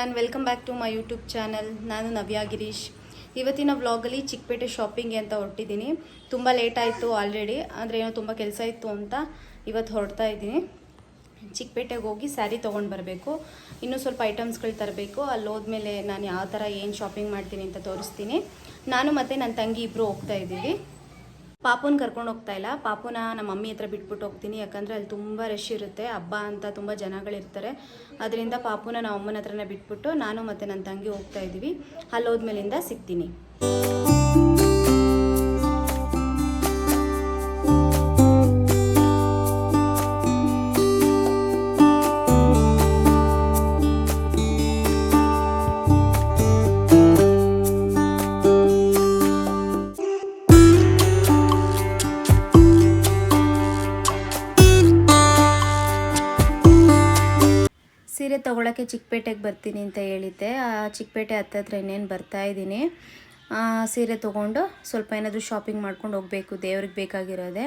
Everyone welcome back to my YouTube channel ನಾನು ನವ್ಯಾ ಗಿರೀಶ್. ಇವತ್ತಿನ ವ್ಲಾಗಲ್ಲಿ ಚಿಕ್ಕಪೇಟೆ ಶಾಪಿಂಗ್ಗೆ ಅಂತ ಹೊರಟಿದ್ದೀನಿ. ತುಂಬ ಲೇಟ್ ಆಯಿತು ಆಲ್ರೆಡಿ ಅಂದರೆ ಏನೋ ತುಂಬ ಕೆಲಸ ಇತ್ತು ಅಂತ ಇವತ್ತು ಹೊರಡ್ತಾ ಇದ್ದೀನಿ. ಚಿಕ್ಕಪೇಟೆಗೆ ಹೋಗಿ ಸ್ಯಾರಿ ತೊಗೊಂಡು ಬರಬೇಕು. ಇನ್ನೂ ಸ್ವಲ್ಪ ಐಟಮ್ಸ್ಗಳು ತರಬೇಕು. ಅಲ್ಲಿ ಹೋದ್ಮೇಲೆ ನಾನು ಯಾವ ಥರ ಏನು ಶಾಪಿಂಗ್ ಮಾಡ್ತೀನಿ ಅಂತ ತೋರಿಸ್ತೀನಿ. ನಾನು ಮತ್ತು ನನ್ನ ತಂಗಿ ಇಬ್ಬರು ಹೋಗ್ತಾ ಇದ್ದೀವಿ. ಪಾಪುನ ಕರ್ಕೊಂಡು ಹೋಗ್ತಾ ಇಲ್ಲ. ಪಾಪುನ ನಮ್ಮ ಮಮ್ಮಿ ಹತ್ರ ಬಿಟ್ಬಿಟ್ಟು ಹೋಗ್ತೀನಿ. ಯಾಕಂದ್ರೆ ಅಲ್ಲಿ ತುಂಬಾ ರಶ್ ಇರುತ್ತೆ. ಹಬ್ಬ ಅಂತ ತುಂಬ ಜನಗಳಿರ್ತಾರೆ. ಅದರಿಂದ ಪಾಪುನ ನಮ್ಮ ಅಮ್ಮನ ಹತ್ರನೇ ಬಿಟ್ಬಿಟ್ಟು ನಾನು ಮತ್ತೆ ನನ್ನ ತಂಗಿ ಹೋಗ್ತಾ ಇದ್ದೀವಿ. ಅಲ್ಲಿ ಹೋದ್ಮೇಲಿಂದ ಸಿಗ್ತೀನಿ. ಸೀರೆ ತೊಗೊಳಕ್ಕೆ ಚಿಕ್ಕಪೇಟೆಗೆ ಬರ್ತೀನಿ ಅಂತ ಹೇಳಿದ್ದೆ. ಆ ಚಿಕ್ಕಪೇಟೆ ಹತ್ತತ್ರ ಇನ್ನೇನು ಬರ್ತಾ ಇದ್ದೀನಿ. ಆ, ಸೀರೆ ತೊಗೊಂಡು ಸ್ವಲ್ಪ ಏನಾದರೂ ಶಾಪಿಂಗ್ ಮಾಡ್ಕೊಂಡು ಹೋಗಬೇಕು ದೇವ್ರಿಗೆ ಬೇಕಾಗಿರೋದೆ.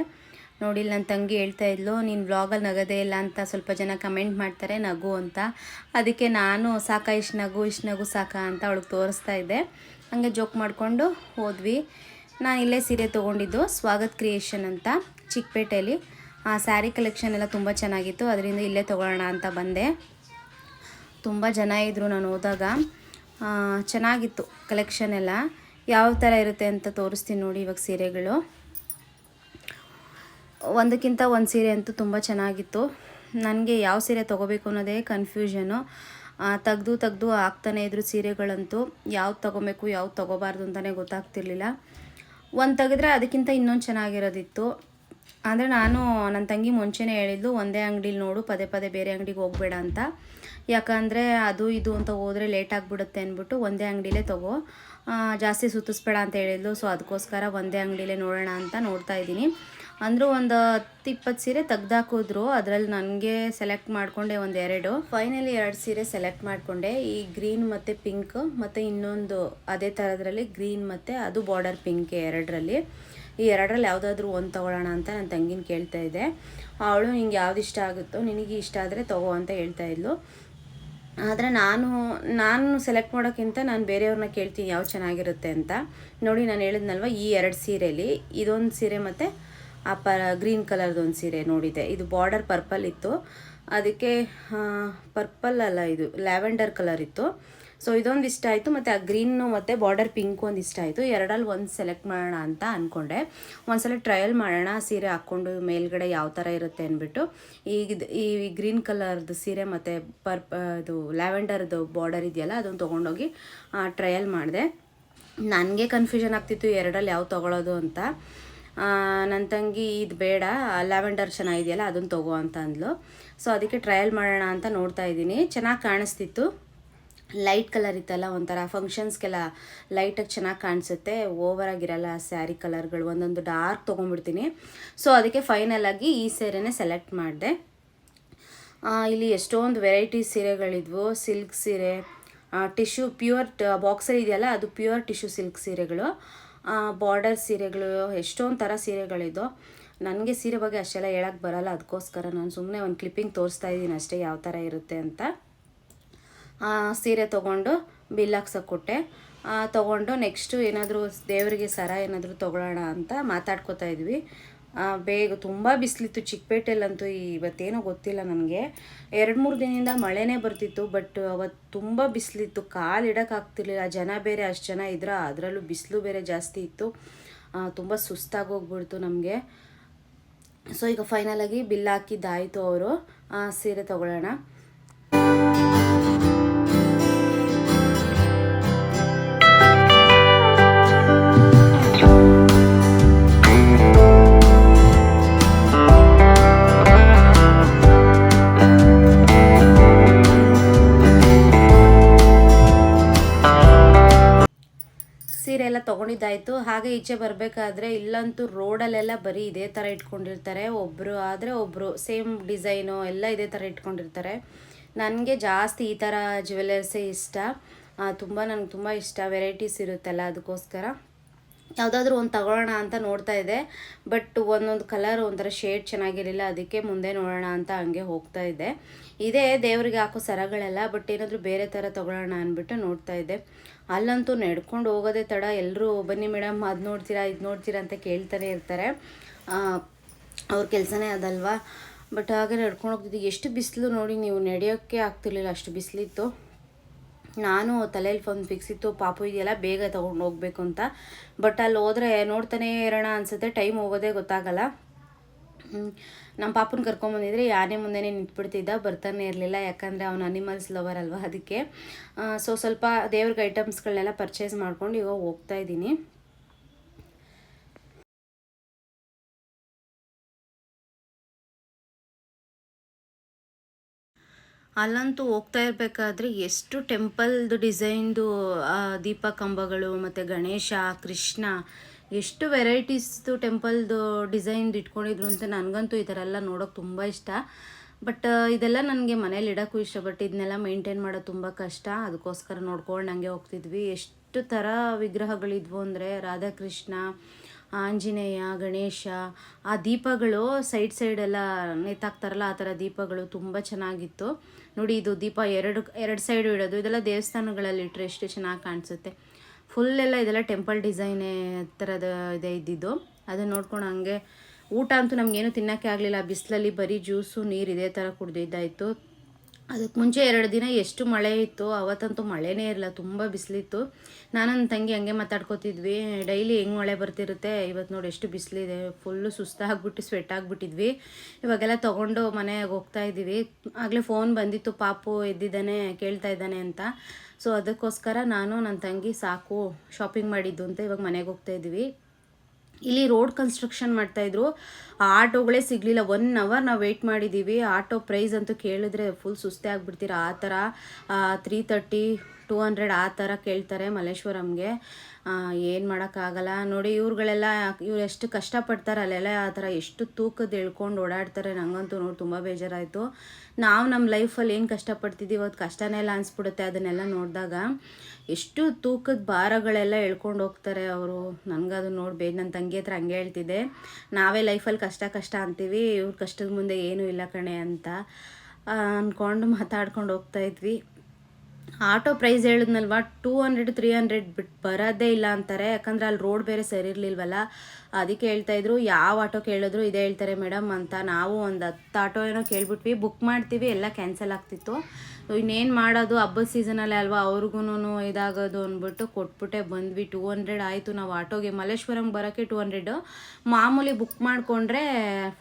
ನೋಡಿ ಇಲ್ಲಿ ನನ್ನ ತಂಗಿ ಹೇಳ್ತಾ ಇದ್ಲು ನೀನು ವ್ಲಾಗಲ್ಲಿ ನಗೋದೇ ಇಲ್ಲ ಅಂತ ಸ್ವಲ್ಪ ಜನ ಕಮೆಂಟ್ ಮಾಡ್ತಾರೆ ನಗು ಅಂತ. ಅದಕ್ಕೆ ನಾನು ಸಾಕ ಇಷ್ಟು ನಗು ಇಷ್ಟು ನಗು ಸಾಕ ಅಂತ ಅವಳಿಗೆ ತೋರಿಸ್ತಾ ಇದ್ದೆ. ಹಂಗೆ ಜೋಕ್ ಮಾಡಿಕೊಂಡು ಹೋದ್ವಿ. ನಾನು ಇಲ್ಲೇ ಸೀರೆ ತೊಗೊಂಡಿದ್ದು ಸ್ವಾಗತ್ ಕ್ರಿಯೇಷನ್ ಅಂತ ಚಿಕ್ಕಪೇಟೆಯಲ್ಲಿ ಆ ಸ್ಯಾರಿ ಕಲೆಕ್ಷನ್ ಎಲ್ಲ ತುಂಬ ಚೆನ್ನಾಗಿತ್ತು ಅದರಿಂದ ಇಲ್ಲೇ ತೊಗೊಳ್ಳೋಣ ಅಂತ ಬಂದೆ. ತುಂಬ ಜನ ಇದ್ದರು ನಾನು ಹೋದಾಗ. ಚೆನ್ನಾಗಿತ್ತು ಕಲೆಕ್ಷನ್ ಎಲ್ಲ. ಯಾವ ಥರ ಇರುತ್ತೆ ಅಂತ ತೋರಿಸ್ತೀನಿ ನೋಡಿ ಇವಾಗ ಸೀರೆಗಳು. ಒಂದಕ್ಕಿಂತ ಒಂದು ಸೀರೆ ಅಂತೂ ತುಂಬ ಚೆನ್ನಾಗಿತ್ತು. ನನಗೆ ಯಾವ ಸೀರೆ ತೊಗೋಬೇಕು ಅನ್ನೋದೇ ಕನ್ಫ್ಯೂಷನು ತೆಗ್ದು ತೆಗ್ದು ಆಗ್ತಾನೆ ಇದ್ರು ಸೀರೆಗಳಂತೂ. ಯಾವ್ದು ತೊಗೋಬೇಕು ಯಾವ್ದು ತೊಗೋಬಾರ್ದು ಅಂತಲೇ ಗೊತ್ತಾಗ್ತಿರ್ಲಿಲ್ಲ. ಒಂದು ತೆಗೆದ್ರೆ ಅದಕ್ಕಿಂತ ಇನ್ನೊಂದು ಚೆನ್ನಾಗಿರೋದಿತ್ತು. ಅಂದರೆ ನಾನು ನನ್ನ ತಂಗಿ ಮುಂಚೆನೇ ಹೇಳಿದ್ದು ಒಂದೇ ಅಂಗಡೀಲಿ ನೋಡು, ಪದೇ ಪದೇ ಬೇರೆ ಅಂಗಡಿಗೆ ಹೋಗಬೇಡ ಅಂತ. ಯಾಕಂದರೆ ಅದು ಇದು ಅಂತ ಹೋದರೆ ಲೇಟ್ ಆಗಿಬಿಡುತ್ತೆ ಅಂದ್ಬಿಟ್ಟು ಒಂದೇ ಅಂಗಡಿಲೇ ತಗೋ. ಜಾಸ್ತಿ ಸುತ್ತಿಸ್ಬೇಡ ಅಂತ ಹೇಳಿದ್ಲು ಸೊ ಅದಕ್ಕೋಸ್ಕರ ಒಂದೇ ಅಂಗಡಿಲೇ ನೋಡೋಣ ಅಂತ ನೋಡ್ತಾ ಇದ್ದೀನಿ. ಅಂದರೂ ಒಂದು ಹತ್ತು ಇಪ್ಪತ್ತು ಸೀರೆ ತೆಗ್ದಾಕಿದ್ರು, ಅದರಲ್ಲಿ ನನಗೆ ಸೆಲೆಕ್ಟ್ ಮಾಡಿಕೊಂಡೆ ಒಂದು ಎರಡು. ಫೈನಲಿ ಎರಡು ಸೀರೆ ಸೆಲೆಕ್ಟ್ ಮಾಡಿಕೊಂಡೆ, ಈ ಗ್ರೀನ್ ಮತ್ತು ಪಿಂಕ್ ಮತ್ತು ಇನ್ನೊಂದು ಅದೇ ಥರದ್ರಲ್ಲಿ ಗ್ರೀನ್ ಮತ್ತು ಅದು ಬಾರ್ಡರ್ ಪಿಂಕ್ ಎರಡರಲ್ಲಿ. ಈ ಎರಡರಲ್ಲಿ ಯಾವುದಾದ್ರೂ ಒಂದು ತೊಗೊಳ್ಳೋಣ ಅಂತ ನನ್ನ ತಂಗಿನ ಕೇಳ್ತಾ ಇದ್ದೆ. ಅವಳು ನಿಂಗೆ ಯಾವ್ದು ಇಷ್ಟ ಆಗುತ್ತೋ, ನಿನಗೆ ಇಷ್ಟ ಆದರೆ ತಗೋ ಅಂತ ಹೇಳ್ತಾ ಇದ್ಲು. ಆದರೆ ನಾನು ನಾನು ಸೆಲೆಕ್ಟ್ ಮಾಡೋಕ್ಕಿಂತ ನಾನು ಬೇರೆಯವ್ರನ್ನ ಕೇಳ್ತೀನಿ ಯಾವ್ದು ಚೆನ್ನಾಗಿರುತ್ತೆ ಅಂತ. ನೋಡಿ ನಾನು ಹೇಳಿದ್ನಲ್ವ ಈ ಎರಡು ಸೀರೆಯಲ್ಲಿ ಇದೊಂದು ಸೀರೆ ಮತ್ತು ಆ ಪ ಗ್ರೀನ್ ಕಲರ್ದು ಒಂದು ಸೀರೆ ನೋಡಿದೆ. ಇದು ಬಾರ್ಡರ್ ಪರ್ಪಲ್ ಇತ್ತು. ಅದಕ್ಕೆ ಪರ್ಪಲ್ ಅಲ್ಲ ಇದು ಲ್ಯಾವೆಂಡರ್ ಕಲರ್ ಇತ್ತು. ಸೊ ಇದೊಂದು ಇಷ್ಟ ಆಯಿತು. ಮತ್ತು ಆ ಗ್ರೀನು ಮತ್ತು ಬಾರ್ಡರ್ ಪಿಂಕ್ ಒಂದು ಇಷ್ಟ ಆಯಿತು. ಎರಡಲ್ಲಿ ಒಂದು ಸೆಲೆಕ್ಟ್ ಮಾಡೋಣ ಅಂತ ಅಂದ್ಕೊಂಡೆ ಒಂದ್ಸಲ ಟ್ರಯಲ್ ಮಾಡೋಣ. ಸೀರೆ ಹಾಕ್ಕೊಂಡು ಮೇಲ್ಗಡೆ ಯಾವ ಥರ ಇರುತ್ತೆ ಅಂದ್ಬಿಟ್ಟು ಈಗ ಈ ಗ್ರೀನ್ ಕಲರ್ದು ಸೀರೆ ಮತ್ತು ಪರ್ಪ ಇದು ಲ್ಯಾವೆಂಡರ್ದು ಬಾರ್ಡರ್ ಇದೆಯಲ್ಲ ಅದನ್ನು ತೊಗೊಂಡೋಗಿ ಟ್ರಯಲ್ ಮಾಡಿದೆ. ನನಗೆ ಕನ್ಫ್ಯೂಷನ್ ಆಗ್ತಿತ್ತು ಎರಡಲ್ಲಿ ಯಾವ್ದು ತೊಗೊಳೋದು ಅಂತ. ನನ್ನ ತಂಗಿ ಇದು ಬೇಡ ಲ್ಯಾವೆಂಡರ್ ಚೆನ್ನಾಗಿದೆಯಲ್ಲ ಅದನ್ನು ತಗೋ ಅಂತ ಅಂದ್ಲು. ಸೊ ಅದಕ್ಕೆ ಟ್ರಯಲ್ ಮಾಡೋಣ ಅಂತ ನೋಡ್ತಾ ಇದ್ದೀನಿ. ಚೆನ್ನಾಗಿ ಕಾಣಿಸ್ತಿತ್ತು. ಲೈಟ್ ಕಲರ್ ಇತ್ತಲ್ಲ, ಒಂಥರ ಫಂಕ್ಷನ್ಸ್ಗೆಲ್ಲ ಲೈಟಾಗಿ ಚೆನ್ನಾಗಿ ಕಾಣಿಸುತ್ತೆ. ಓವರ್ ಆಗಿರಲ್ಲ ಸ್ಯಾರಿ ಕಲರ್ಗಳು ಒಂದೊಂದು ಡಾರ್ಕ್ ತೊಗೊಂಡ್ಬಿಡ್ತೀನಿ. ಸೊ ಅದಕ್ಕೆ ಫೈನಲ್ ಆಗಿ ಈ ಸೀರೆನೇ ಸೆಲೆಕ್ಟ್ ಮಾಡಿದೆ. ಇಲ್ಲಿ ಎಷ್ಟೊಂದು ವೆರೈಟಿ ಸೀರೆಗಳಿದ್ವು. ಸಿಲ್ಕ್ ಸೀರೆ ಟಿಶ್ಯೂ ಪ್ಯೂರ್ ಬಾಕ್ಸಲ್ಲಿ ಇದೆಯಲ್ಲ, ಅದು ಪ್ಯೂರ್ ಟಿಶ್ಯೂ ಸಿಲ್ಕ್ ಸೀರೆಗಳು. ಬಾರ್ಡರ್ ಸೀರೆಗಳು, ಎಷ್ಟೊಂದು ಥರ ಸೀರೆಗಳಿದ್ದು ನನಗೆ ಸೀರೆ ಬಗ್ಗೆ ಅಷ್ಟೆಲ್ಲ ಹೇಳಕ್ಕೆ ಬರಲ್ಲ, ಅದಕ್ಕೋಸ್ಕರ ನಾನು ಸುಮ್ಮನೆ ಒಂದು ಕ್ಲಿಪ್ಪಿಂಗ್ ತೋರಿಸ್ತಾ ಇದ್ದೀನಿ ಅಷ್ಟೇ, ಯಾವ ಥರ ಇರುತ್ತೆ ಅಂತ. ಸೀರೆ ತೊಗೊಂಡು ಕೊಟ್ಟೆ ತೊಗೊಂಡು ನೆಕ್ಸ್ಟು ಏನಾದರೂ ದೇವರಿಗೆ ಸರ ಏನಾದರೂ ತೊಗೊಳ್ಳೋಣ ಅಂತ ಮಾತಾಡ್ಕೋತಾ ಇದ್ವಿ. ಬೇಗ ತುಂಬ ಬಿಸಿಲಿತ್ತು. ಚಿಕ್ಕಪೇಟೆಯಲ್ಲಂತೂ ಇವತ್ತೇನೋ ಗೊತ್ತಿಲ್ಲ ನನಗೆ ಎರಡು ಮೂರು ದಿನದಿಂದ ಮಳೆನೇ ಬರ್ತಿತ್ತು, ಬಟ್ ಅವತ್ತು ತುಂಬ ಬಿಸಿಲಿತ್ತು. ಕಾಲು ಇಡೋಕ್ಕಾಗ್ತಿರ್ಲಿಲ್ಲ ಜನ ಬೇರೆ ಅಷ್ಟು ಜನ ಇದ್ರ, ಅದರಲ್ಲೂ ಬಿಸಿಲು ಬೇರೆ ಜಾಸ್ತಿ ಇತ್ತು. ತುಂಬ ಸುಸ್ತಾಗೋಗ್ಬಿಡ್ತು ನಮಗೆ. ಸೊ ಈಗ ಫೈನಲಾಗಿ ಬಿಲ್ ಹಾಕಿದ್ದಾಯಿತು ಅವರು. ಸೀರೆ ತೊಗೊಳ್ಳೋಣ. ತೊಗೊಂಡಿದ್ದಾಯಿತು. ಹಾಗೆ ಈಚೆ ಬರಬೇಕಾದ್ರೆ ಇಲ್ಲಂತೂ ರೋಡಲ್ಲೆಲ್ಲ ಬರೀ ಇದೇ ಥರ ಇಟ್ಕೊಂಡಿರ್ತಾರೆ. ಒಬ್ಬರು ಆದರೆ ಒಬ್ಬರು ಸೇಮ್ ಡಿಸೈನು ಎಲ್ಲ ಇದೇ ಥರ ಇಟ್ಕೊಂಡಿರ್ತಾರೆ. ನನಗೆ ಜಾಸ್ತಿ ಈ ಥರ ಜ್ಯುವೆಲರ್ಸೇ ಇಷ್ಟ. ತುಂಬ ನನಗೆ ತುಂಬ ಇಷ್ಟ. ವೆರೈಟೀಸ್ ಇರುತ್ತಲ್ಲ, ಅದಕ್ಕೋಸ್ಕರ. ಯಾವುದಾದ್ರೂ ಒಂದು ತಗೊಳ್ಳೋಣ ಅಂತ ನೋಡ್ತಾ ಇದ್ದೆ ಬಟ್ ಒಂದೊಂದು ಕಲರ್ ಒಂಥರ ಶೇಡ್ ಚೆನ್ನಾಗಿರಲಿಲ್ಲ, ಅದಕ್ಕೆ ಮುಂದೆ ನೋಡೋಣ ಅಂತ ಹಂಗೆ ಹೋಗ್ತಾ ಇದ್ದೆ ಇದೇ ದೇವರಿಗೆ ಹಾಕೋ ಸರಗಳೆಲ್ಲ, ಬಟ್ ಏನಾದರೂ ಬೇರೆ ಥರ ತೊಗೊಳ್ಳೋಣ ಅಂದ್ಬಿಟ್ಟು ನೋಡ್ತಾ ಇದ್ದೆ ಅಲ್ಲಂತೂ ನಡ್ಕೊಂಡು ಹೋಗೋದೇ ತಡ. ಎಲ್ಲರೂ ಬನ್ನಿ ಮೇಡಮ್, ಅದು ನೋಡ್ತೀರಾ, ಇದು ನೋಡ್ತೀರಾ ಅಂತ ಕೇಳ್ತಾನೆ ಇರ್ತಾರೆ. ಅವ್ರ ಕೆಲಸನೇ ಅದಲ್ವಾ? ಬಟ್ ಹಾಗೆ ನಡ್ಕೊಂಡು ಹೋಗ್ತಿದ್ದೆ ಎಷ್ಟು ಬಿಸಿಲು ನೋಡಿ ನೀವು ನಡೆಯೋಕ್ಕೆ ಆಗ್ತಿರ್ಲಿಲ್ಲ, ಅಷ್ಟು ಬಿಸಿಲಿತ್ತು. ನಾನು ತಲೆಯಲ್ಲಿ ಫೋನ್ ಫಿಕ್ಸ್ ಇತ್ತು, ಪಾಪು ಇದೆಯಲ್ಲ, ಬೇಗ ತೊಗೊಂಡು ಹೋಗ್ಬೇಕು ಅಂತ. ಬಟ್ ಅಲ್ಲಿ ಹೋದ್ರೆ ನೋಡ್ತಾನೆ ಇರೋಣ ಅನ್ಸುತ್ತೆ ಟೈಮ್ ಹೋಗೋದೇ ಗೊತ್ತಾಗಲ್ಲ. ನಮ್ಮ ಪಾಪನ ಕರ್ಕೊಂಬಂದಿದ್ರೆ ಯಾನೇ ಮುಂದೆನೇ ನಿಂತ್ಬಿಡ್ತಿದ್ದ, ಬರ್ತಾನೆ ಇರಲಿಲ್ಲ. ಯಾಕಂದರೆ ಅವನು ಅನಿಮಲ್ಸ್ ಲವರ್ ಅಲ್ವಾ ಅದಕ್ಕೆ. ಸೊ ಸ್ವಲ್ಪ ದೇವ್ರಿಗೆ ಐಟಮ್ಸ್ಗಳನ್ನೆಲ್ಲ ಪರ್ಚೇಸ್ ಮಾಡ್ಕೊಂಡು ಇವಾಗ ಹೋಗ್ತಾ ಇದ್ದೀನಿ. ಅಲ್ಲಂತೂ ಹೋಗ್ತಾ ಇರಬೇಕಾದ್ರೆ ಎಷ್ಟು ಟೆಂಪಲ್ದು ಡಿಸೈನ್ದು ದೀಪ ಕಂಬಗಳು ಮತ್ತು ಗಣೇಶ, ಕೃಷ್ಣ, ಎಷ್ಟು ವೆರೈಟೀಸ್ದು ಟೆಂಪಲ್ದು ಡಿಸೈನ್ದು ಇಟ್ಕೊಂಡಿದ್ರು ಅಂತ ನನಗಂತೂ ಈ ಥರ ಎಲ್ಲ ನೋಡೋಕೆ ತುಂಬ ಇಷ್ಟ. ಬಟ್ ಇದೆಲ್ಲ ನನಗೆ ಮನೇಲಿ ಇಡೋಕ್ಕೂ ಇಷ್ಟ. ಬಟ್ ಇದನ್ನೆಲ್ಲ ಮೇಂಟೈನ್ ಮಾಡೋದು ತುಂಬ ಕಷ್ಟ. ಅದಕ್ಕೋಸ್ಕರ ನೋಡ್ಕೊಂಡು ನನಗೆ ಹೋಗ್ತಿದ್ವಿ. ಎಷ್ಟು ಥರ ವಿಗ್ರಹಗಳಿದ್ವು ಅಂದರೆ ರಾಧಾಕೃಷ್ಣ, ಆಂಜನೇಯ, ಗಣೇಶ, ಆ ದೀಪಗಳು ಸೈಡ್ ಸೈಡೆಲ್ಲ ನೇತಾಕ್ತಾರಲ್ಲ ಆ ಥರ ದೀಪಗಳು ತುಂಬ ಚೆನ್ನಾಗಿತ್ತು. ನೋಡಿ, ಇದು ದೀಪ ಎರಡು ಎರಡು ಸೈಡು ಇಡೋದು. ಇದೆಲ್ಲ ದೇವಸ್ಥಾನಗಳಲ್ಲಿ ಇಟ್ಟರೆ ಎಷ್ಟು ಚೆನ್ನಾಗಿ ಕಾಣಿಸುತ್ತೆ. ಫುಲ್ ಎಲ್ಲ ಇದೆಲ್ಲ ಟೆಂಪಲ್ ಡಿಸೈನೇ ಥರದ ಇದೆ ಇದ್ದಿದ್ದು. ಅದನ್ನು ನೋಡ್ಕೊಂಡು ಹಂಗೆ ಊಟ ಅಂತೂ ನಮಗೇನು ತಿನ್ನೋಕ್ಕೆ ಆಗಲಿಲ್ಲ. ಬಿಸಿಲಲ್ಲಿ ಬರೀ ಜ್ಯೂಸು ನೀರು ಇದೇ ಥರ ಕುಡ್ದಿದ್ದಾಯಿತು. ಅದಕ್ಕೆ ಮುಂಚೆ ಎರಡು ದಿನ ಎಷ್ಟು ಮಳೆ ಇತ್ತು ಅವತ್ತಂತೂ ಮಳೆನೇ ಇರಲ್ಲ ತುಂಬ ಬಿಸಿಲಿತ್ತು. ನಾನು ನನ್ನ ತಂಗಿ ಹಂಗೆ ಮಾತಾಡ್ಕೋತಿದ್ವಿ, ಡೈಲಿ ಹೆಂಗೆ ಮಳೆ ಬರ್ತಿರುತ್ತೆ? ಇವತ್ತು ನೋಡಿ ಎಷ್ಟು ಬಿಸಿಲಿದೆ ಫುಲ್ಲು ಸುಸ್ತಾಗ್ಬಿಟ್ಟು ಸ್ವೆಟ್ ಆಗಿಬಿಟ್ಟಿದ್ವಿ. ಇವಾಗೆಲ್ಲ ತೊಗೊಂಡು ಮನೆಗೆ ಹೋಗ್ತಾ ಇದ್ದೀವಿ. ಆಗಲೇ ಫೋನ್ ಬಂದಿತ್ತು, ಪಾಪು ಎದ್ದಿದ್ದಾನೆ, ಕೇಳ್ತಾ ಇದ್ದಾನೆ ಅಂತ. ಸೊ ಅದಕ್ಕೋಸ್ಕರ ನಾನು ನನ್ನ ತಂಗಿ ಸಾಕು ಶಾಪಿಂಗ್ ಮಾಡಿದ್ದು ಅಂತ ಇವಾಗ ಮನೆಗೆ ಹೋಗ್ತಾ ಇದ್ದೀವಿ. ಇಲ್ಲಿ ರೋಡ್ ಕನ್ಸ್ಟ್ರಕ್ಷನ್ ಮಾಡ್ತಾಯಿದ್ರು ಆಟೋಗಳೇ ಸಿಗಲಿಲ್ಲ. ಒನ್ ಅವರ್ ನಾವು ವೆಯ್ಟ್ ಮಾಡಿದ್ದೀವಿ ಆಟೋ ಪ್ರೈಸ್ ಅಂತೂ ಕೇಳಿದ್ರೆ ಫುಲ್ ಸುಸ್ತೆ ಆಗಿಬಿಡ್ತೀರ? ಆ ಥರ ತ್ರೀ ತರ್ಟಿ ಟೂ ಹಂಡ್ರೆಡ್ ಆ ಥರ ಕೇಳ್ತಾರೆ ಮಲ್ಲೇಶ್ವರಂಗೆ. ಏನು ಮಾಡೋಕ್ಕಾಗಲ್ಲ. ನೋಡಿ, ಇವ್ರುಗಳೆಲ್ಲ, ಇವ್ರು ಎಷ್ಟು ಕಷ್ಟಪಡ್ತಾರೆ ಅಲ್ಲೆಲ್ಲ, ಆ ಥರ ಎಷ್ಟು ತೂಕದ ಎಳ್ಕೊಂಡು ಓಡಾಡ್ತಾರೆ ನನಗಂತೂ ನೋಡಿ ತುಂಬ ಬೇಜಾರಾಯಿತು. ನಾವು ನಮ್ಮ ಲೈಫಲ್ಲಿ ಏನು ಕಷ್ಟಪಡ್ತಿದ್ದೀವಿ ಅದು ಕಷ್ಟನೇ ಇಲ್ಲ ಅನಿಸ್ಬಿಡುತ್ತೆ ಅದನ್ನೆಲ್ಲ ನೋಡಿದಾಗ. ಎಷ್ಟು ತೂಕದ ಭಾರಗಳೆಲ್ಲ ಎಳ್ಕೊಂಡು ಹೋಗ್ತಾರೆ ಅವರು. ನನಗದು ನೋಡ್ಬೇಕು ನನ್ನ ತಂಗಿ ಹತ್ರ ಹಂಗೆ ಹೇಳ್ತಿದ್ದೆ. ನಾವೇ ಲೈಫಲ್ಲಿ ಕಷ್ಟ ಕಷ್ಟ ಅಂತೀವಿ, ಇವ್ರ ಕಷ್ಟದ ಮುಂದೆ ಏನೂ ಇಲ್ಲ ಕಣೆ ಅಂತ ಅಂದ್ಕೊಂಡು ಮಾತಾಡ್ಕೊಂಡು ಹೋಗ್ತಾ ಇದ್ವಿ. ಆಟೋ ಪ್ರೈಸ್ ಹೇಳಿದ್ನಲ್ವ? ಟೂ ಹಂಡ್ರೆಡ್ ತ್ರೀ ಹಂಡ್ರೆಡ್ ಬಿಟ್ಟು ಬರೋದೇ ಇಲ್ಲ ಅಂತಾರೆ. ಯಾಕಂದ್ರೆ ಅಲ್ಲಿ ರೋಡ್ ಬೇರೆ ಸರಿ ಇರಲಿಲ್ವಲ್ಲ? ಅದಕ್ಕೆ ಹೇಳ್ತಾ ಇದ್ರು, ಯಾವ ಆಟೋ ಕೇಳಿದ್ರು ಇದೇ ಹೇಳ್ತಾರೆ ಮೇಡಮ್ ಅಂತ ನಾವು ಒಂದು ಹತ್ತು ಆಟೋ ಏನೋ ಕೇಳ್ಬಿಟ್ವಿ. ಬುಕ್ ಮಾಡ್ತೀವಿ. ಎಲ್ಲ ಕ್ಯಾನ್ಸಲ್ ಆಗ್ತಿತ್ತು. ಇನ್ನೇನು ಮಾಡೋದು? ಹಬ್ಬದ ಸೀಸನಲ್ಲೇ ಅಲ್ವಾ? ಅವ್ರಿಗೂ ಇದಾಗೋದು ಅಂದ್ಬಿಟ್ಟು ಕೊಟ್ಬಿಟ್ಟೆ ಬಂದ್ವಿ. ಟೂ ಹಂಡ್ರೆಡ್ ಆಯಿತು. ನಾವು ಆಟೋಗೆ ಮಲ್ಲೇಶ್ವರಂಗೆ ಬರೋಕ್ಕೆ ಟೂ ಹಂಡ್ರೆಡು ಮಾಮೂಲಿ ಬುಕ್ ಮಾಡಿಕೊಂಡ್ರೆ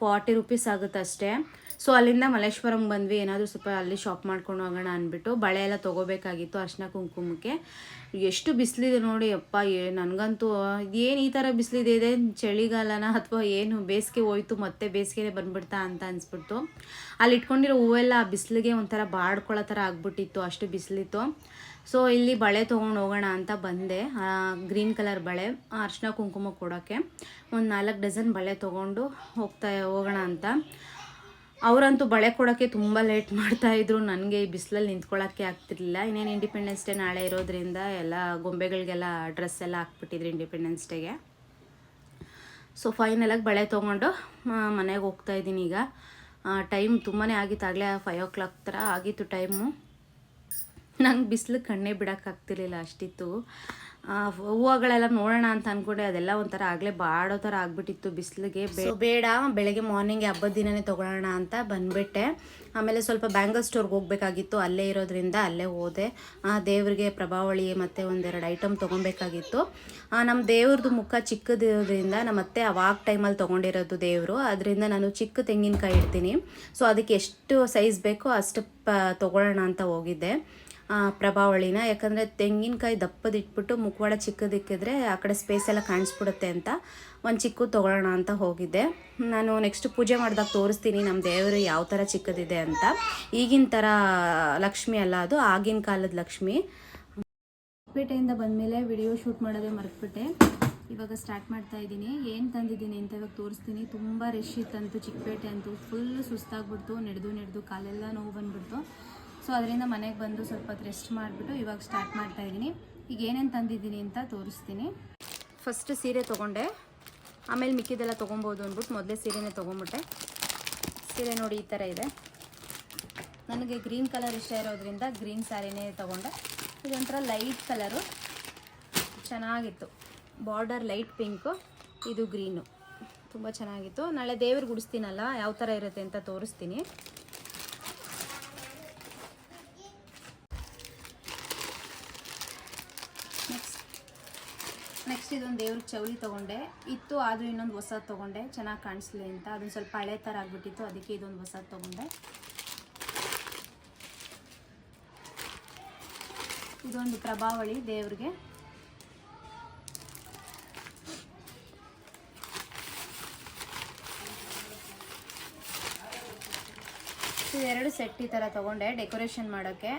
ಫಾರ್ಟಿ ರುಪೀಸ್ ಆಗುತ್ತೆ ಅಷ್ಟೇ. ಸೊ ಅಲ್ಲಿಂದ ಮಲ್ಲೇಶ್ವರಂಗೆ ಬಂದ್ವಿ. ಏನಾದರೂ ಸ್ವಲ್ಪ ಅಲ್ಲಿ ಶಾಪ್ ಮಾಡ್ಕೊಂಡು ಹೋಗೋಣ ಅಂದ್ಬಿಟ್ಟು ಬಳೆ ಎಲ್ಲ ತೊಗೋಬೇಕಾಗಿತ್ತು ಅರ್ಶಿನ ಕುಂಕುಮಕ್ಕೆ. ಎಷ್ಟು ಬಿಸಿಲಿದೆ ನೋಡಿ ಅಪ್ಪ, ಏ, ನನಗಂತೂ ಏನು ಈ ಥರ ಬಿಸಿಲಿದೆ ಇದೆ ಚಳಿಗಾಲನ ಅಥವಾ ಏನು ಬೇಸಿಗೆ ಹೋಯ್ತು, ಮತ್ತೆ ಬೇಸಿಗೆನೇ ಬಂದ್ಬಿಡ್ತಾ ಅಂತ ಅನಿಸ್ಬಿಡ್ತು. ಅಲ್ಲಿ ಇಟ್ಕೊಂಡಿರೋ ಹೂವೆಲ್ಲ ಆ ಬಿಸಿಲಿಗೆ ಒಂಥರ ಬಾಡ್ಕೊಳ್ಳೋ ಥರ ಆಗ್ಬಿಟ್ಟಿತ್ತು, ಅಷ್ಟು ಬಿಸಿಲಿತ್ತು. ಸೊ ಇಲ್ಲಿ ಬಳೆ ತೊಗೊಂಡು ಹೋಗೋಣ ಅಂತ ಬಂದೆ ಗ್ರೀನ್ ಕಲರ್ ಬಳೆ, ಅರ್ಶಿನ ಕುಂಕುಮ ಕೊಡೋಕ್ಕೆ. ಒಂದು ನಾಲ್ಕು ಡಜನ್ ಬಳೆ ತೊಗೊಂಡು ಹೋಗ್ತಾ, ಹೋಗೋಣ ಅಂತ. ಅವರಂತೂ ಬಳೆ ಕೊಡೋಕ್ಕೆ ತುಂಬ ಲೇಟ್ ಮಾಡ್ತಾಯಿದ್ರು ನನಗೆ ಈ ಬಿಸಿಲಲ್ಲಿ ನಿಂತ್ಕೊಳ್ಳೋಕ್ಕೆ ಆಗ್ತಿರ್ಲಿಲ್ಲ. ಇನ್ನೇನು ಇಂಡಿಪೆಂಡೆನ್ಸ್ ಡೇ ನಾಳೆ ಇರೋದ್ರಿಂದ ಎಲ್ಲ ಗೊಂಬೆಗಳಿಗೆಲ್ಲ ಡ್ರೆಸ್ ಎಲ್ಲ ಹಾಕ್ಬಿಟ್ಟಿದ್ರು ಇಂಡಿಪೆಂಡೆನ್ಸ್ ಡೇಗೆ ಸೊ ಫೈನಲಾಗಿ ಬಳೆ ತೊಗೊಂಡು ಮನೆಗೆ ಹೋಗ್ತಾ ಇದ್ದೀನಿ ಈಗ. ಟೈಮ್ ತುಂಬಾ ಆಗಿತ್ತು. ಆಗಲೇ ಫೈವ್ ಓ ಕ್ಲಾಕ್ ಥರ ಆಗಿತ್ತು ಟೈಮು ನಂಗೆ ಬಿಸಿಲು ಕಣ್ಣೇ ಬಿಡೋಕ್ಕಾಗ್ತಿರ್ಲಿಲ್ಲ ಅಷ್ಟಿತ್ತು. ಹೂವುಗಳೆಲ್ಲ ನೋಡೋಣ ಅಂತ ಅಂದ್ಕೊಂಡೆ ಅದೆಲ್ಲ ಒಂಥರ ಆಗಲೇ ಬಾಡೋ ಥರ ಆಗ್ಬಿಟ್ಟಿತ್ತು. ಬಿಸಿಲಿಗೆ ಬೇಡ ಬೆಳಗ್ಗೆ ಮಾರ್ನಿಂಗ್ ಹಬ್ಬದ ದಿನನೇ ತೊಗೊಳ್ಳೋಣ ಅಂತ ಬಂದ್ಬಿಟ್ಟೆ. ಆಮೇಲೆ ಸ್ವಲ್ಪ ಬ್ಯಾಂಗಲ್ ಸ್ಟೋರ್ಗೆ ಹೋಗ್ಬೇಕಾಗಿತ್ತು. ಅಲ್ಲೇ ಇರೋದ್ರಿಂದ ಅಲ್ಲೇ ಹೋದೆ. ಆ, ದೇವ್ರಿಗೆ ಪ್ರಭಾವಳಿ ಮತ್ತು ಒಂದೆರಡು ಐಟಮ್ ತೊಗೊಬೇಕಾಗಿತ್ತು ನಮ್ಮ ದೇವ್ರದ್ದು ಮುಖ ಚಿಕ್ಕದಿರೋದ್ರಿಂದ ನಮ್ಮ ಅತ್ತೆ ಅವಾಗ ಟೈಮಲ್ಲಿ ತೊಗೊಂಡಿರೋದು ದೇವರು. ಅದರಿಂದ ನಾನು ಚಿಕ್ಕ ತೆಂಗಿನಕಾಯಿ ಇಡ್ತೀನಿ. ಸೊ ಅದಕ್ಕೆ ಎಷ್ಟು ಸೈಜ್ ಬೇಕೋ ಅಷ್ಟು ಪ ತೊಗೊಳ್ಳೋಣ ಅಂತ ಹೋಗಿದ್ದೆ. ಪ್ರಭಾವಳಿನ. ಯಾಕಂದರೆ ತೆಂಗಿನಕಾಯಿ ದಪ್ಪದಿಟ್ಬಿಟ್ಟು ಮುಖವಾಡ ಚಿಕ್ಕದಿಕ್ಕಿದ್ರೆ ಆ ಕಡೆ ಸ್ಪೇಸ್ ಎಲ್ಲ ಕಾಣಿಸ್ಬಿಡುತ್ತೆ ಅಂತ ಒಂದು ಚಿಕ್ಕು ತೊಗೊಳ್ಳೋಣ ಅಂತ ಹೋಗಿದ್ದೆ. ನಾನು ನೆಕ್ಸ್ಟ್ ಪೂಜೆ ಮಾಡಿದಾಗ ತೋರಿಸ್ತೀನಿ ನಮ್ಮ ದೇವರು ಯಾವ ಥರ ಚಿಕ್ಕದಿದೆ ಅಂತ. ಈಗಿನ ಥರ ಲಕ್ಷ್ಮಿ ಅಲ್ಲ ಅದು, ಆಗಿನ ಕಾಲದ ಲಕ್ಷ್ಮಿ. ಪೇಟೆಯಿಂದ ಬಂದಮೇಲೆ ವಿಡಿಯೋ ಶೂಟ್ ಮಾಡೋದೇ ಮರೆತುಬಿಟ್ಟೆ. ಇವಾಗ ಸ್ಟಾರ್ಟ್ ಮಾಡ್ತಾ ಇದ್ದೀನಿ. ಏನು ತಂದಿದ್ದೀನಿ ಅಂತ ಇವಾಗ ತೋರಿಸ್ತೀನಿ. ತುಂಬ ರಶ್ ಇತ್ತಂತು ಚಿಕ್ಕಪೇಟೆ ಅಂತೂ. ಫುಲ್ ಸುಸ್ತಾಗ್ಬಿಡ್ತು, ನಡೆದು ನಡೆದು, ಕಾಲೆಲ್ಲ ನೋವು ಬಂದ್ಬಿಡ್ತು. ಸೊ ಅದರಿಂದ ಮನೆಗೆ ಬಂದು ಸ್ವಲ್ಪ ರೆಸ್ಟ್ ಮಾಡಿಬಿಟ್ಟು ಇವಾಗ ಸ್ಟಾರ್ಟ್ ಮಾಡ್ತಾ ಇದ್ದೀನಿ. ಈಗ ಏನೇನು ತಂದಿದ್ದೀನಿ ಅಂತ ತೋರಿಸ್ತೀನಿ. ಫಸ್ಟ್ ಸೀರೆ ತೊಗೊಂಡೆ. ಆಮೇಲೆ ಮಿಕ್ಕಿದೆಲ್ಲ ತೊಗೊಬೋದು ಅಂದ್ಬಿಟ್ಟು ಮೊದಲೇ ಸೀರೆನೇ ತೊಗೊಂಬಿಟ್ಟೆ. ಸೀರೆ ನೋಡಿ ಈ ಥರ ಇದೆ. ನನಗೆ ಗ್ರೀನ್ ಕಲರ್ ಇಷ್ಟ ಇರೋದ್ರಿಂದ ಗ್ರೀನ್ ಸ್ಯಾರಿನೇ ತೊಗೊಂಡೆ. ಇದೊಂಥರ ಲೈಟ್ ಕಲರು ಚೆನ್ನಾಗಿತ್ತು. ಬಾರ್ಡರ್ ಲೈಟ್ ಪಿಂಕು ಇದು ಗ್ರೀನು. ತುಂಬ ಚೆನ್ನಾಗಿತ್ತು. ನಾಳೆ ದೇವ್ರಿಗೆ ಗುಡಿಸ್ತೀನಲ್ಲ ಯಾವ ಥರ ಇರುತ್ತೆ ಅಂತ ತೋರಿಸ್ತೀನಿ ನೆಕ್ಸ್ಟ್ ಇದೊಂದು ದೇವ್ರಿಗೆ ಚೌಲಿ ತೊಗೊಂಡೆ. ಇತ್ತು, ಆದರೂ ಇನ್ನೊಂದು ಹೊಸ ತೊಗೊಂಡೆ. ಚೆನ್ನಾಗಿ ಕಾಣಿಸ್ಲಿ ಅಂತ. ಅದೊಂದು ಸ್ವಲ್ಪ ಹಳೆ ಥರ ಆಗಿಬಿಟ್ಟಿತ್ತು. ಅದಕ್ಕೆ ಇದೊಂದು ಹೊಸ ತೊಗೊಂಡೆ. ಇದೊಂದು ಪ್ರಭಾವಳಿ ದೇವ್ರಿಗೆ. ಎರಡು ಸೆಟ್ ಈ ಥರ ತೊಗೊಂಡೆ ಡೆಕೋರೇಷನ್ ಮಾಡೋಕ್ಕೆ.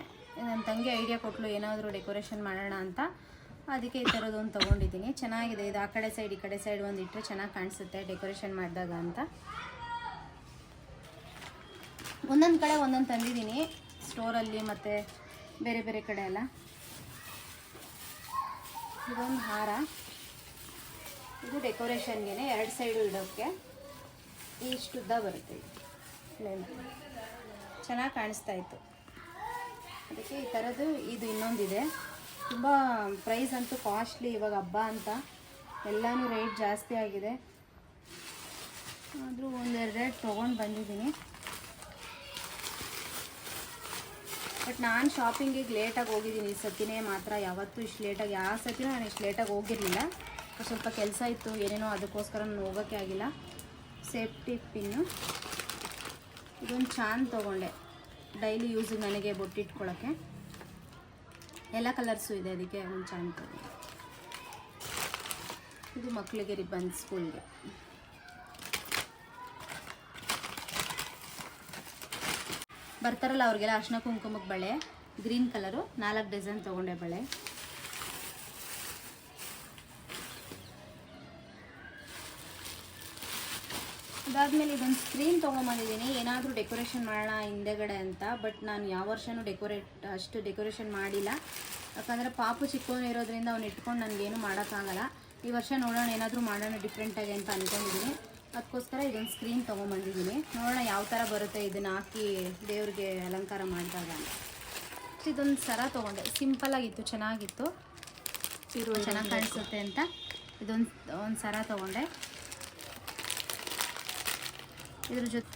ನನ್ನ ತಂಗಿ ಐಡಿಯಾ ಕೊಟ್ಟಲು ಏನಾದರೂ ಡೆಕೋರೇಷನ್ ಮಾಡೋಣ ಅಂತ. ಅದಕ್ಕೆ ಈ ಥರದೊಂದು ತೊಗೊಂಡಿದ್ದೀನಿ. ಚೆನ್ನಾಗಿದೆ. ಇದು ಆ ಕಡೆ ಸೈಡ್ ಈ ಕಡೆ ಸೈಡ್ ಒಂದು ಇಟ್ಟರೆ ಚೆನ್ನಾಗಿ ಕಾಣಿಸುತ್ತೆ ಡೆಕೋರೇಷನ್ ಮಾಡಿದಾಗ ಅಂತ. ಒಂದೊಂದು ಕಡೆ ಒಂದೊಂದು ತಂದಿದ್ದೀನಿ. ಸ್ಟೋರಲ್ಲಿ ಮತ್ತು ಬೇರೆ ಬೇರೆ ಕಡೆ ಎಲ್ಲ. ಇದೊಂದು ಹಾರ. ಇದು ಡೆಕೋರೇಷನ್ಗೆ ಎರಡು ಸೈಡು ಇಡೋಕ್ಕೆ ಇಷ್ಟು ಉದ್ದ ಬರುತ್ತೆ ಚೆನ್ನಾಗಿ ಕಾಣಿಸ್ತಾ ಇತ್ತು. ಅದಕ್ಕೆ ಈ ಥರದ್ದು ಇದು ಇನ್ನೊಂದಿದೆ. ತುಂಬ ಪ್ರೈಸ್ ಅಂತೂ ಕಾಸ್ಟ್ಲಿ ಇವಾಗ ಹಬ್ಬ ಅಂತ. ಎಲ್ಲನೂ ರೇಟ್ ಜಾಸ್ತಿ ಆಗಿದೆ. ಆದರೂ ಒಂದೆರಡು ರೇಟ್ ತೊಗೊಂಡು ಬಂದಿದ್ದೀನಿ. ಬಟ್ ನಾನು ಶಾಪಿಂಗಿಗೆ ಲೇಟಾಗಿ ಹೋಗಿದ್ದೀನಿ ಈ ಸತಿನೇ ಮಾತ್ರ. ಯಾವತ್ತೂ ಇಷ್ಟು ಲೇಟಾಗಿ ಯಾವ ಸತಿನೂ ನಾನು ಇಷ್ಟು ಲೇಟಾಗಿ ಹೋಗಿರಲಿಲ್ಲ. ಸ್ವಲ್ಪ ಕೆಲಸ ಇತ್ತು, ಏನೇನೋ ಅದಕ್ಕೋಸ್ಕರ ನಾನು ಹೋಗೋಕ್ಕೆ ಆಗಿಲ್ಲ. ಸೇಫ್ಟಿ ಪಿನ್ನು ಇದೊಂದು ಚಾನ್ ತೊಗೊಂಡೆ. ಡೈಲಿ ಯೂಸಿಗೆ ನನಗೆ ಬೊಟ್ಟಿಟ್ಕೊಳ್ಳೋಕ್ಕೆ ಎಲ್ಲ ಕಲರ್ಸು ಇದೆ ಅದಕ್ಕೆ ಒಂದು ತೊಗೊಂಡೆ ಇದು ಮಕ್ಕಳಿಗೆ ರಿಬ್ಬನ್ ಸ್ಕೂಲ್ಗೆ ಬರ್ತಾರಲ್ಲ ಅವ್ರಿಗೆಲ್ಲ ಅರ್ಶಿನ ಕುಂಕುಮಕ್ಕೆ ಬಳೆ ಗ್ರೀನ್ ಕಲರು ನಾಲ್ಕು ಡಿಸೈನ್ ತೊಗೊಂಡೆ ಬಳೆ. ಅದಾದಮೇಲೆ ಇದೊಂದು ಸ್ಕ್ರೀನ್ ತೊಗೊಂಬಂದಿದ್ದೀನಿ. ಏನಾದರೂ ಡೆಕೋರೇಷನ್ ಮಾಡೋಣ ಹಿಂದೆಗಡೆ ಅಂತ ಬಟ್ ನಾನು ಯಾವ ವರ್ಷವೂ ಡೆಕೋರೇಟ್ ಅಷ್ಟು ಡೆಕೋರೇಷನ್ ಮಾಡಿಲ್ಲ. ಯಾಕಂದರೆ ಪಾಪು ಚಿಕ್ಕವನು ಇರೋದ್ರಿಂದ ಅವ್ನು ಇಟ್ಕೊಂಡು ನನಗೇನು ಮಾಡೋಕ್ಕಾಗಲ್ಲ. ಈ ವರ್ಷ ನೋಡೋಣ ಏನಾದರೂ ಮಾಡೋಣ ಡಿಫ್ರೆಂಟಾಗಿ ಅಂತ ಅಂದ್ಕೊಂಡಿದ್ದೀನಿ ಅದಕ್ಕೋಸ್ಕರ ಇದೊಂದು ಸ್ಕ್ರೀನ್ ತೊಗೊಂಬಂದಿದ್ದೀನಿ. ನೋಡೋಣ ಯಾವ ಥರ ಬರುತ್ತೆ ಇದನ್ನು ಹಾಕಿ ದೇವ್ರಿಗೆ ಅಲಂಕಾರ ಮಾಡಿದಾಗ. ಅಂತ ಇದೊಂದು ಸರ ತೊಗೊಂಡೆ. ಸಿಂಪಲ್ಲಾಗಿತ್ತು ಚೆನ್ನಾಗಿತ್ತು. ಚೆನ್ನಾಗಿ ಕಾಣಿಸುತ್ತೆ ಅಂತ ಇದೊಂದು ಒಂದು ಸರ ತೊಗೊಂಡೆ. ಇದ್ರ ಜೊತೆ.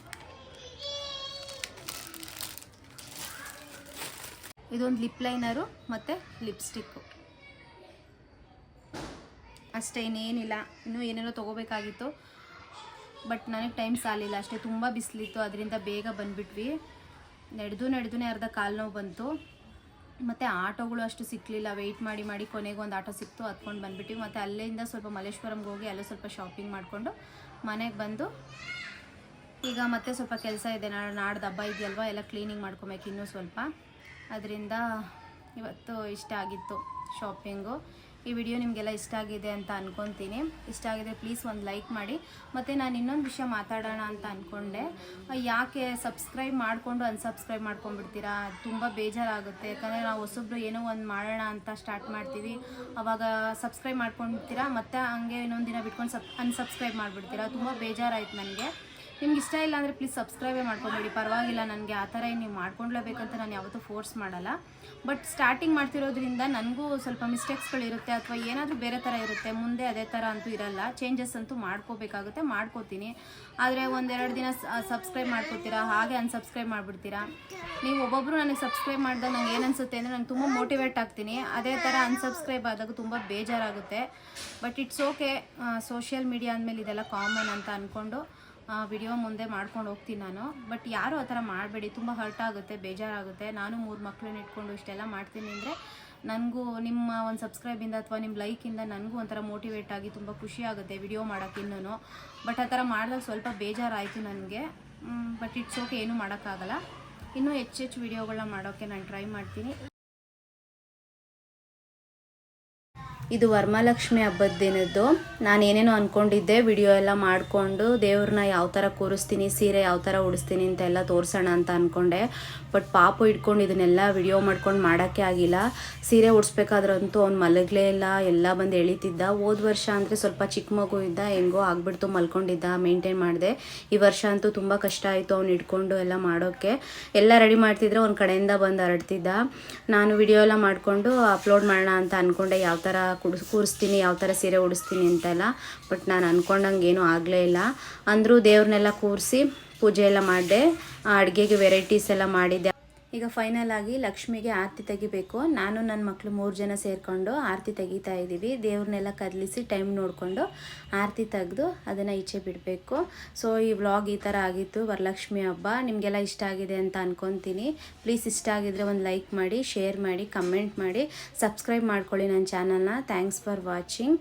ಇದೊಂದು ಲಿಪ್ ಲೈನರು ಮತ್ತು ಲಿಪ್ಸ್ಟಿಕ್ಕು ಅಷ್ಟೇ ಇನ್ನೇನಿಲ್ಲ. ಇನ್ನೂ ಏನೇನೋ ತೊಗೋಬೇಕಾಗಿತ್ತು. ಬಟ್ ನನಗೆ ಟೈಮ್ ಸಾಲಿಲ್ಲ. ಅಷ್ಟೇ ತುಂಬ ಬಿಸಿಲಿತ್ತು. ಅದರಿಂದ ಬೇಗ ಬಂದುಬಿಟ್ವಿ. ನಡೆದು ನಡೆದೂ ಅರ್ಧ ಕಾಲು ನೋವು ಬಂತು. ಮತ್ತು ಆಟೋಗಳು ಅಷ್ಟು ಸಿಕ್ಕಲಿಲ್ಲ ವೆಯ್ಟ್ ಮಾಡಿ ಮಾಡಿ ಕೊನೆಗೆ ಒಂದು ಆಟೋ ಸಿಕ್ತು. ಹತ್ಕೊಂಡು ಬಂದುಬಿಟ್ವಿ. ಮತ್ತು ಅಲ್ಲಿಂದ ಸ್ವಲ್ಪ ಮಲ್ಲೇಶ್ವರಂಗೆ ಹೋಗಿ ಅಲ್ಲೂ ಸ್ವಲ್ಪ ಶಾಪಿಂಗ್ ಮಾಡಿಕೊಂಡು ಮನೆಗೆ ಬಂದು ಈಗ ಮತ್ತೆ ಸ್ವಲ್ಪ ಕೆಲಸ ಇದೆ. ನಾಳೆ ನಾಡ್ದು ಹಬ್ಬ ಇದೆಯಲ್ವ? ಎಲ್ಲ ಕ್ಲೀನಿಂಗ್ ಮಾಡ್ಕೊಬೇಕು ಇನ್ನೂ ಸ್ವಲ್ಪ. ಅದರಿಂದ ಇವತ್ತು ಇಷ್ಟ ಆಗಿತ್ತು ಶಾಪಿಂಗು ಈ ವಿಡಿಯೋ ನಿಮಗೆಲ್ಲ ಇಷ್ಟ ಆಗಿದೆ ಅಂತ ಅಂದ್ಕೊತೀನಿ ಇಷ್ಟ ಆಗಿದೆ ಪ್ಲೀಸ್ ಒಂದು ಲೈಕ್ ಮಾಡಿ. ಮತ್ತು ನಾನು ಇನ್ನೊಂದು ವಿಷಯ ಮಾತಾಡೋಣ ಅಂತ ಅಂದ್ಕೊಂಡೆ ಯಾಕೆ ಸಬ್ಸ್ಕ್ರೈಬ್ ಮಾಡಿಕೊಂಡು ಅನ್ಸಬ್ಸ್ಕ್ರೈಬ್ ಮಾಡ್ಕೊಂಡ್ಬಿಡ್ತೀರಾ? ತುಂಬ ಬೇಜಾರಾಗುತ್ತೆ. ಯಾಕಂದರೆ ನಾವು ಹೊಸೊಬ್ರು ಏನೋ ಒಂದು ಮಾಡೋಣ ಅಂತ ಸ್ಟಾರ್ಟ್ ಮಾಡ್ತೀವಿ. ಅವಾಗ ಸಬ್ಸ್ಕ್ರೈಬ್ ಮಾಡ್ಕೊಂಡ್ಬಿಡ್ತೀರಾ? ಮತ್ತು ಹಂಗೆ ಇನ್ನೊಂದು ದಿನ ಬಿಟ್ಕೊಂಡು ಸಬ್ ಅನ್ಸಬ್ಸ್ಕ್ರೈಬ್ ಮಾಡಿಬಿಡ್ತೀರಾ? ತುಂಬ ಬೇಜಾರಾಯ್ತು ನನಗೆ. ನಿಮ್ಗೆ ಇಷ್ಟ ಇಲ್ಲ ಅಂದರೆ ಪ್ಲೀಸ್ ಸಬ್ಸ್ಕ್ರೈಬೇ ಮಾಡ್ಕೊಬೇಡಿ. ಪರವಾಗಿಲ್ಲ ನನಗೆ ಆ ಥರ ಏನು ನೀವು ಮಾಡ್ಕೊಳ್ಳೇಬೇಕಂತ ನಾನು ಯಾವತ್ತೂ ಫೋರ್ಸ್ ಮಾಡಲ್ಲ. ಬಟ್ ಸ್ಟಾರ್ಟಿಂಗ್ ಮಾಡ್ತಿರೋದ್ರಿಂದ ನನಗೂ ಸ್ವಲ್ಪ ಮಿಸ್ಟೇಕ್ಸ್ಗಳಿರುತ್ತೆ ಅಥವಾ ಏನಾದರೂ ಬೇರೆ ಥರ ಇರುತ್ತೆ. ಮುಂದೆ ಅದೇ ಥರ ಅಂತೂ ಇರಲ್ಲ. ಚೇಂಜಸ್ ಅಂತೂ ಮಾಡ್ಕೋಬೇಕಾಗುತ್ತೆ, ಮಾಡ್ಕೋತೀನಿ. ಆದರೆ ಒಂದೆರಡು ದಿನ ಸಬ್ಸ್ಕ್ರೈಬ್ ಮಾಡ್ಕೋತೀರಾ? ಹಾಗೆ ಅನ್ಸಬ್ಸ್ಕ್ರೈಬ್ ಮಾಡಿಬಿಡ್ತೀರಾ? ನೀವು ಒಬ್ಬೊಬ್ಬರು ನನಗೆ ಸಬ್ಸ್ಕ್ರೈಬ್ ಮಾಡಿದಾಗ ನಂಗೆ ಏನು ಅನಿಸುತ್ತೆ ಅಂದರೆ ನಾನು ತುಂಬ ಮೋಟಿವೇಟ್ ಆಗ್ತೀನಿ. ಅದೇ ಥರ ಅನ್ಸಬ್ಸ್ಕ್ರೈಬ್ ಆದಾಗ ತುಂಬ ಬೇಜಾರಾಗುತ್ತೆ. But it's okay social media ಅಂದಮೇಲೆ ಇದೆಲ್ಲ ಕಾಮನ್ ಅಂತ ಅಂದ್ಕೊಂಡು ವಿಡಿಯೋ ಮುಂದೆ ಮಾಡ್ಕೊಂಡು ಹೋಗ್ತೀನಿ ನಾನು. ಬಟ್ ಯಾರೂ ಆ ಥರ ಮಾಡಬೇಡಿ. ತುಂಬ ಹರ್ಟ್ ಆಗುತ್ತೆ, ಬೇಜಾರಾಗುತ್ತೆ. ನಾನು ಮೂರು ಮಕ್ಕಳನ್ನ ಇಟ್ಕೊಂಡು ಇಷ್ಟೆಲ್ಲ ಮಾಡ್ತೀನಿ ಅಂದರೆ ನನಗೂ ನಿಮ್ಮ ಒಂದು ಸಬ್ಸ್ಕ್ರೈಬಿಂದ ಅಥವಾ ನಿಮ್ಮ ಲೈಕಿಂದ ನನಗೂ ಒಂಥರ ಮೋಟಿವೇಟ್ ಆಗಿ ತುಂಬ ಖುಷಿ ಆಗುತ್ತೆ ವಿಡಿಯೋ ಮಾಡೋಕ್ಕೆ ಇನ್ನೂ ಬಟ್ ಆ ಥರ ಮಾಡಿದಾಗ ಸ್ವಲ್ಪ ಬೇಜಾರಾಯಿತು ನನಗೆ. ಬಟ್ ಇಟ್ಸ್ ಓಕೆ ಏನೂ ಮಾಡೋಕ್ಕಾಗಲ್ಲ. ಇನ್ನೂ ಹೆಚ್ಚೆಚ್ಚು ವಿಡಿಯೋಗಳನ್ನ ಮಾಡೋಕ್ಕೆ ನಾನು ಟ್ರೈ ಮಾಡ್ತೀನಿ. ಇದು ವರಮಹಾಲಕ್ಷ್ಮಿ ಹಬ್ಬದ ದಿನದ್ದು ನಾನು ಏನೇನೋ ಅಂದ್ಕೊಂಡಿದ್ದೆ ವಿಡಿಯೋ ಎಲ್ಲ ಮಾಡಿಕೊಂಡು ದೇವ್ರನ್ನ ಯಾವ ಥರ ಕೂರಿಸ್ತೀನಿ, ಸೀರೆ ಯಾವ ಥರ ಉಡಿಸ್ತೀನಿ ಅಂತೆಲ್ಲ ತೋರಿಸೋಣ ಅಂತ ಅಂದ್ಕೊಂಡೆ ಬಟ್ ಪಾಪು ಇಟ್ಕೊಂಡು ಇದನ್ನೆಲ್ಲ ವಿಡಿಯೋ ಮಾಡ್ಕೊಂಡು ಮಾಡೋಕ್ಕೆ ಆಗಿಲ್ಲ. ಸೀರೆ ಉಡಿಸ್ಬೇಕಾದ್ರಂತೂ ಅವ್ನು ಮಲಗಲೇ ಇಲ್ಲ, ಎಲ್ಲ ಬಂದು ಎಳಿತಿದ್ದ. ಹೋದ ವರ್ಷ ಅಂದರೆ ಸ್ವಲ್ಪ ಚಿಕ್ಕ ಮಗು ಇದ್ದ, ಹೆಂಗೋ ಆಗ್ಬಿಡ್ತು ಮಲ್ಕೊಂಡಿದ್ದ, ಮೇಂಟೈನ್ ಮಾಡಿದೆ. ಈ ವರ್ಷ ಅಂತೂ ತುಂಬ ಕಷ್ಟ ಆಯಿತು ಅವ್ನು ಇಟ್ಕೊಂಡು ಎಲ್ಲ ಮಾಡೋಕ್ಕೆ ಎಲ್ಲ ರೆಡಿ ಮಾಡ್ತಿದ್ರೆ ಒಂದು ಕಡೆಯಿಂದ ಬಂದು ಹರಡ್ತಿದ್ದ. ನಾನು ವಿಡಿಯೋ ಎಲ್ಲ ಮಾಡಿಕೊಂಡು ಅಪ್ಲೋಡ್ ಮಾಡೋಣ ಅಂತ ಅಂದ್ಕೊಂಡೆ ಯಾವ ಥರ ಕುಡಿಸ್, ಕೂರಿಸ್ತೀನಿ, ಯಾವ ಥರ ಸೀರೆ ಉಡಿಸ್ತೀನಿ ಅಂತೆಲ್ಲ, ಬಟ್ ನಾನು ಅಂದ್ಕೊಂಡಂಗೆ ಏನೂ ಆಗಲೇ ಇಲ್ಲ. ಅಂದರೂ ದೇವ್ರನ್ನೆಲ್ಲ ಕೂರಿಸಿ ಪೂಜೆ ಎಲ್ಲ ಮಾಡಿದೆ ಅಡುಗೆಗೆ ವೆರೈಟೀಸ್ ಎಲ್ಲ ಮಾಡಿದ್ದೆ. ಈಗ ಫೈನಲ್ ಆಗಿ ಲಕ್ಷ್ಮಿಗೆ ಆರತಿ ತೆಗಿಬೇಕು. ನಾನು ನನ್ನ ಮಕ್ಕಳು ಮೂರು ಜನ ಸೇರಿಕೊಂಡು ಆರತಿ ತೆಗಿತಾ ಇದ್ದೀವಿ. ದೇವ್ರನ್ನೆಲ್ಲ ಕದಲಿಸಿ ಟೈಮ್ ನೋಡಿಕೊಂಡು ಆರತಿ ತೆಗೆದು ಅದನ್ನು ಈಚೆ ಬಿಡಬೇಕು. ಸೊ ಈ ವ್ಲಾಗ್ ಈ ಥರ ಆಗಿತ್ತು. ವರಲಕ್ಷ್ಮಿ ಹಬ್ಬ. ನಿಮಗೆಲ್ಲ ಇಷ್ಟ ಆಗಿದೆ ಅಂತ ಅನ್ಕೊತೀನಿ. ಪ್ಲೀಸ್ ಇಷ್ಟ ಆಗಿದ್ರೆ ಒಂದು ಲೈಕ್ ಮಾಡಿ ಶೇರ್ ಮಾಡಿ ಕಮೆಂಟ್ ಮಾಡಿ. ಸಬ್ಸ್ಕ್ರೈಬ್ ಮಾಡ್ಕೊಳ್ಳಿ ನನ್ನ ಚಾನಲ್ನ ಥ್ಯಾಂಕ್ಸ್ ಫಾರ್ ವಾಚಿಂಗ್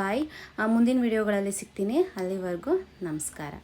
ಬಾಯ್ ಮುಂದಿನ ವೀಡಿಯೋಗಳಲ್ಲಿ ಸಿಗ್ತೀನಿ. ಅಲ್ಲಿವರೆಗೂ ನಮಸ್ಕಾರ.